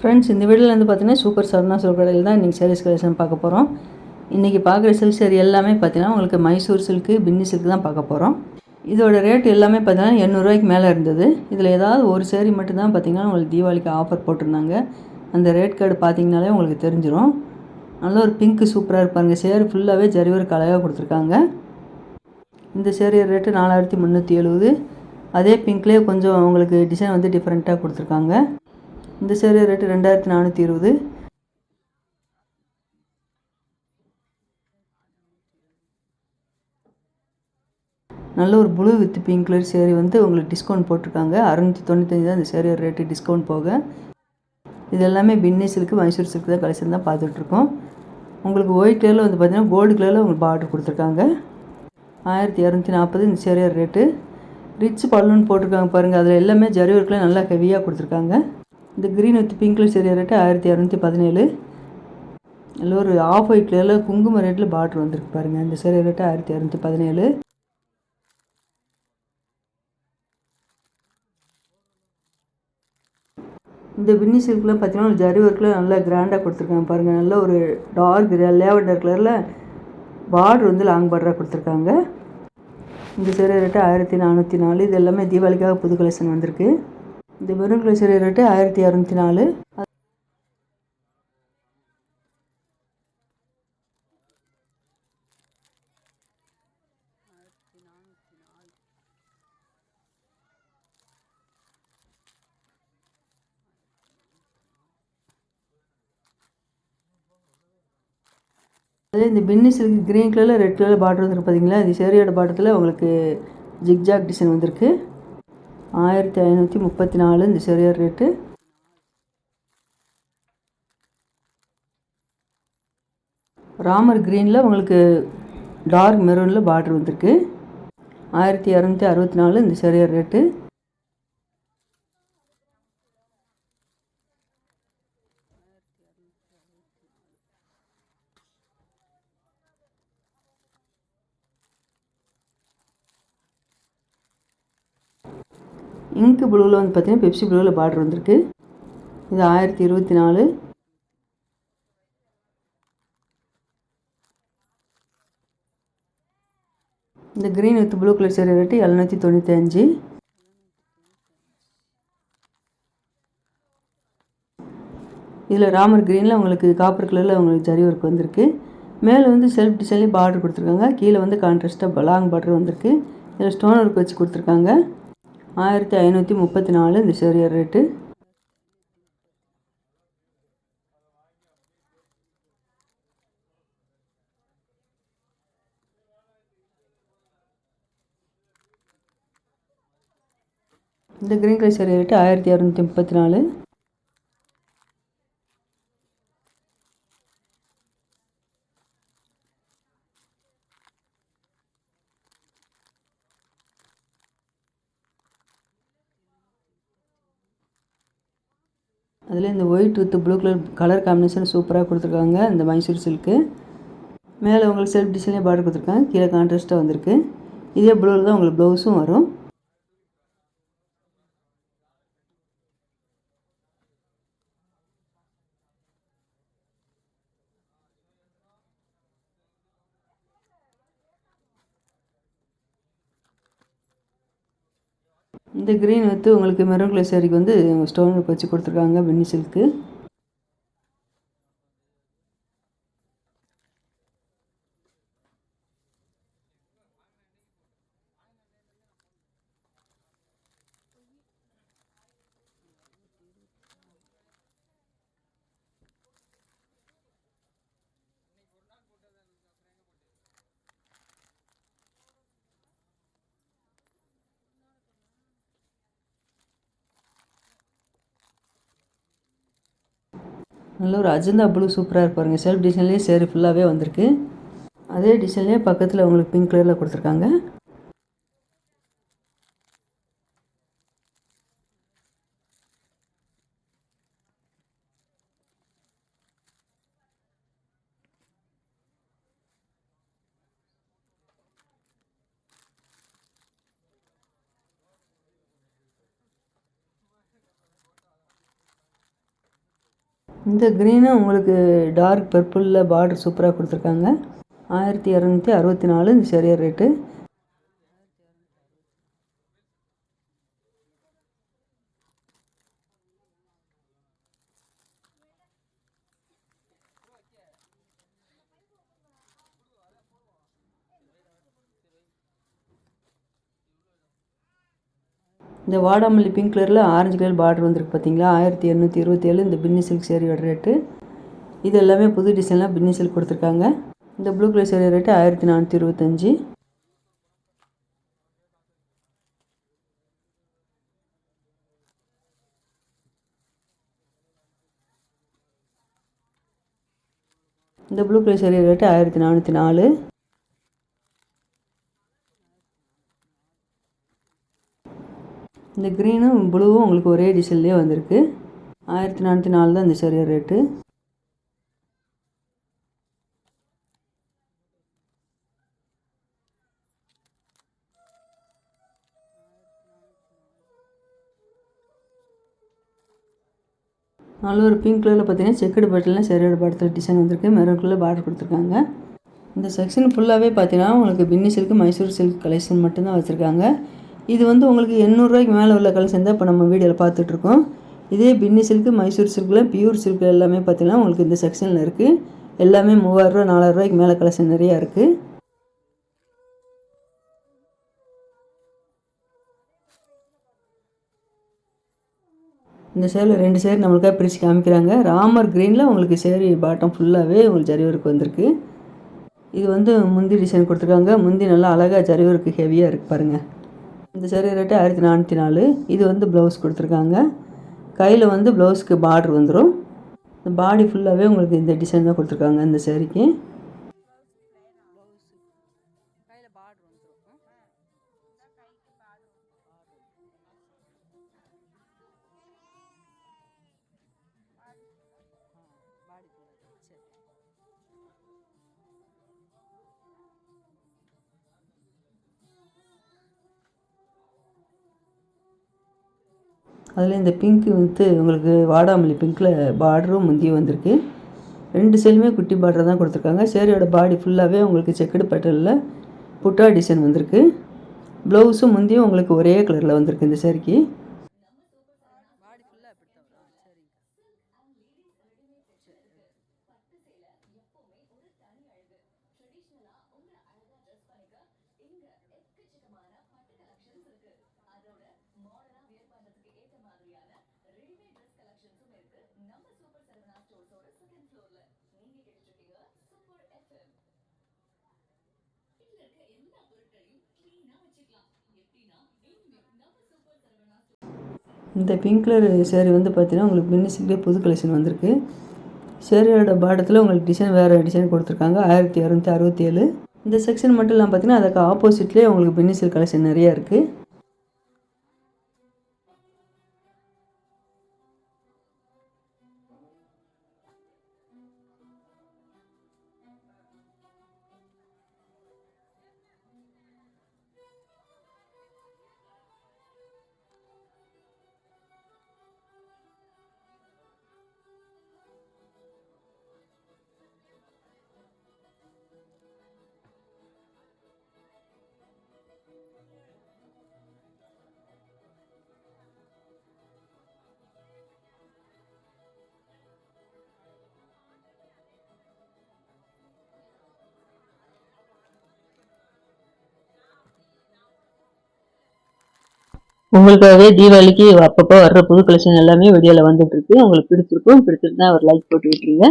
Friends இந்த வீடியோவில் வந்து பார்த்தீங்கன்னா சூப்பர் சர்ணா சில்க் கடையில் தான் இன்றைக்கி சாரீஸ் கலெக்ஷன் பார்க்க போகிறோம் இன்றைக்கி பார்க்குற சில்க் சேரி எல்லாமே பார்த்தீங்கன்னா உங்களுக்கு மைசூர் சில்க்கு பின்னி சில்க் தான் பார்க்க போகிறோம் இதோட ரேட் எல்லாமே பார்த்தீங்கன்னா எண்ணூறுரூவாய்க்கு மேலே இருந்தது. இதில் ஏதாவது ஒரு சேரீ மட்டும்தான் பார்த்தீங்கன்னா உங்களுக்கு தீபாவளிக்கு ஆஃபர் போட்டிருந்தாங்க. அந்த ரேட் கார்டு பார்த்தீங்கனாலே உங்களுக்கு தெரிஞ்சிடும் நல்ல ஒரு பிங்க்கு சூப்பராக இருப்பாங்க சேரு ஃபுல்லாகவே ஜரிவர் கலையாக கொடுத்துருக்காங்க. இந்த சேரீ ரேட்டு நாலாயிரத்தி முந்நூற்றி எழுபது அதே பிங்க்லேயே கொஞ்சம் உங்களுக்கு டிசைன் வந்து டிஃப்ரெண்ட்டாக கொடுத்துருக்காங்க. இந்த சேரீ ரேட்டு ரெண்டாயிரத்தி நானூற்றி இருபது. நல்ல ஒரு blue with pink colour sari வந்து உங்களுக்கு டிஸ்கவுண்ட் போட்டிருக்காங்க. அறநூற்றி தொண்ணூத்தஞ்சு தான் இந்த சேரீ ரேட்டு டிஸ்கவுண்ட் போக. இது எல்லாமே பின்னி சில்க்கு மைசூர் சில்க்கு தான் கலெக்ஷன் தான் பார்த்துட்ருக்கோம். உங்களுக்கு ஒயிட் கலரில் வந்து பார்த்திங்கன்னா கோல்டு கலரில் உங்களுக்கு பார்டர் கொடுத்துருக்காங்க. ஆயிரத்தி இரநூத்தி நாற்பது இந்த சேரீ ரேட்டு ரிச் பல்லுன்னு போட்டிருக்காங்க பாருங்கள் அதில் எல்லாமே ஜரி ஒர்க்கில் நல்லா ஹெவியாக கொடுத்துருக்காங்க. இந்த green with pink colour sari rate ஆயிரத்தி இரநூத்தி பதினேழு. அதில் ஒரு ஆஃப் ஒயிட் கலரில் குங்கும ரேட்டில் பார்டர் வந்திருக்கு பாருங்கள் இந்த சேரீ ரேட்டு ஆயிரத்தி இரநூத்தி பதினேழு. இந்த பின்னி சில்க்லாம் பார்த்தீங்கன்னா ஜரி ஒர்க்கில் நல்லா கிராண்டாக கொடுத்துருக்காங்க பாருங்கள் நல்ல ஒரு டார்க் லேவண்டர் கலரில் பார்டர் வந்து லாங் பார்டராக கொடுத்துருக்காங்க. இந்த சேரீ ரேட்டு ஆயிரத்தி நானூற்றி நாலு. இது எல்லாமே தீபாவளிக்காக புது கலெக்ஷன் வந்திருக்கு. இந்த மெரூன் கலர் சேரீ ரேட்டு ஆயிரத்தி இரநூத்தி நாலு. அதே இந்த பின்னி சில்க் க்ரீன் கலரில் ரெட் கலர் பார்டர் வந்துருக்கு பார்த்தீங்களா இந்த சேரியோட பார்டத்தில் உங்களுக்கு ஜிக்ஜாக் டிசைன் வந்திருக்கு. ஆயிரத்தி ஐநூற்றி முப்பத்தி நாலு இந்த செரியர் ரேட்டு ராமர் க்ரீனில் உங்களுக்கு டார்க் மெரூனில் பார்டர் வந்திருக்கு. ஆயிரத்தி இரநூத்தி அறுபத்தி நாலு இந்த செரியர் ரேட்டு இங்கு ப்ளூவில் வந்து பார்த்தீங்கன்னா பெப்சி ப்ளூவில் பார்டர் வந்திருக்கு. இது ஆயிரத்தி இருபத்தி நாலு. இந்த green with blue colour sari rate எழுநூற்றி தொண்ணூற்றி அஞ்சு. இதில் ராமர் க்ரீனில் உங்களுக்கு காப்பர் கலரில் உங்களுக்கு ஜரி ஒர்க் வந்திருக்கு. மேலே வந்து செல்ஃப் டிசைன்லேயும் பார்டர் கொடுத்துருக்காங்க. கீழே வந்து கான்ட்ராஸ்ட்டாக லாங் பார்டர் வந்திருக்கு. இதில் ஸ்டோன் ஒர்க் வச்சு கொடுத்துருக்காங்க. ஆயிரத்தி ஐநூற்றி முப்பத்தி நாலு இந்த சேரியர் ரேட்டு இந்த க்ரீன் கலர் சேரீ ரேட்டு ஆயிரத்தி இரநூத்தி முப்பத்தி நாலு. அதில் இந்த white with blue colour colour combination சூப்பராக கொடுத்துருக்காங்க இந்த மைசூர் சில்க்கு மேலே உங்களுக்கு செல்ஃப் டிசைனே பார்டர் கொடுத்துருக்காங்க கீழே கான்ட்ராஸ்ட்டாக வந்திருக்கு. இதே ப்ளூவில் தான் உங்களுக்கு ப்ளவுஸும் வரும். இந்த க்ரீன் வித்து உங்களுக்கு மெரூன் கலர் சேரீக்கு வந்து ஸ்டோன் ஒர்க் வச்சு கொடுத்துருக்காங்க வெண்ணி சில்க்கு நல்ல ஒரு அஜந்தா ப்ளூ சூப்பராக இருப்பாருங்க செல்ஃப் டிசைன்லேயே சேரீ ஃபுல்லாகவே வந்திருக்கு. அதே டிசைன்லேயே பக்கத்தில் உங்களுக்கு பிங்க் கலரில் கொடுத்துருக்காங்க. இந்த க்ரீனும் உங்களுக்கு டார்க் பர்பிளில் பார்டர் சூப்பராக கொடுத்துருக்காங்க. ஆயிரத்தி இரநூத்தி அறுபத்தி நாலு இந்த சரியாக ரேட்டு இந்த வாடாமல்லி பிங்க் கலரில் ஆரஞ்சு கலர் பார்டர் வந்திருக்கு பார்த்தீங்களா ஆயிரத்தி இரநூத்தி இருபத்தேழு இந்த பின்னி சில்க் சேரீயோட ரேட்டு இது எல்லாமே புது டிசைன்லாம் பின்னி சில்க் கொடுத்துருக்காங்க. இந்த ப்ளூ கலர் சேரீ ரேட்டு ஆயிரத்தி நானூற்றி இருபத்தஞ்சி. இந்த ப்ளூ கலர் சேரீ ரேட்டு ஆயிரத்தி நானூற்றி நாலு. இந்த க்ரீனும் ப்ளூவும் உங்களுக்கு ஒரே டிசைன்லேயே வந்திருக்கு. ஆயிரத்தி நானூற்றி நாலு தான் இந்த சரியாக ரேட்டு நல்ல ஒரு பிங்க் கலரில் பார்த்தீங்கன்னா செக்குடு பட்டிலாம் சரியோட படத்தில் டிசைன் வந்திருக்கு. மெரூன் கலரில் பார்டர் கொடுத்துருக்காங்க. இந்த செக்ஷன் ஃபுல்லாகவே பார்த்தீங்கன்னா உங்களுக்கு பின்னி சில்க் மைசூர் சில்க் கலெக்ஷன் மட்டும்தான் வச்சுருக்காங்க. இது வந்து உங்களுக்கு எண்ணூறுரூவாய்க்கு மேலே உள்ள கலெக்ஷன் தான் இப்போ நம்ம வீடியோவில் பார்த்துட்ருக்கோம். இதே பின்னி சில்க்கு மைசூர் சில்கில் பியூர் சில்க் எல்லாமே பார்த்தீங்கன்னா உங்களுக்கு இந்த செக்ஷனில் இருக்குது எல்லாமே மூவாயிரரூவா நாலாயிரரூவாய்க்கு மேலே கலெக்ஷன் நிறையா இருக்குது இந்த சேரில் ரெண்டு சேர் நம்மளுக்காக பிரித்து காமிக்கிறாங்க. ராமர் க்ரீனில் உங்களுக்கு சேரி பாட்டம் ஃபுல்லாகவே உங்களுக்கு ஜரிவருக்கு வந்திருக்கு. இது வந்து முந்தி டிசைன் கொடுத்துருக்காங்க. முந்தி நல்லா அழகாக ஜரிவருக்கு ஹெவியாக இருக்குது பாருங்கள் இந்த சேரீ ரேட்டு ஆயிரத்தி நானூற்றி நாலு. இது வந்து ப்ளவுஸ் கொடுத்துருக்காங்க. கையில் வந்து ப்ளவுஸ்க்கு பார்ட்ரு வந்துடும் இந்த பாடி ஃபுல்லாகவே உங்களுக்கு இந்த டிசைன் தான் கொடுத்துருக்காங்க இந்த சேரீக்கு அதில் இந்த பிங்க்கு வந்து உங்களுக்கு வாடாமல்லி பிங்க்கில் பார்டரும் முந்தியும் வந்திருக்கு. ரெண்டு சைடுமே குட்டி பார்டர் தான் கொடுத்துருக்காங்க. சேரியோட பாடி ஃபுல்லாகவே உங்களுக்கு செக்குடு பேட்டர்னில் புட்டா டிசைன் வந்திருக்கு. ப்ளவுஸும் முந்தியும் உங்களுக்கு ஒரே கலரில் வந்திருக்கு இந்த சேரீக்கு இந்த பிங்க் கலர் சேரீ வந்து பார்த்தீங்கன்னா உங்களுக்கு மின்னிசிக்கிட்டே புது கலெக்ஷன் வந்திருக்கு. சேரீயோட பாடத்தில் உங்களுக்கு டிசைன் வேறு டிசைன் கொடுத்துருக்காங்க. ஆயிரத்தி இரநூத்தி அறுபத்தி ஏழு. இந்த செக்ஷன் மட்டும் இல்லாமல் பார்த்தீங்கன்னா அதுக்கு ஆப்போசிட்லேயே உங்களுக்கு பின்னிசில் கலெக்ஷன் நிறையா இருக்குது உங்களுக்காகவே தீபாவளிக்கு அப்பப்போ வர்ற புது கலெக்ஷன் எல்லாமே வீடியோவில் வந்துட்டு இருக்கு. உங்களுக்கு பிடிச்சிருக்கும் பிடிச்சிருந்தா ஒரு லைக் போட்டு விட்டுருங்க.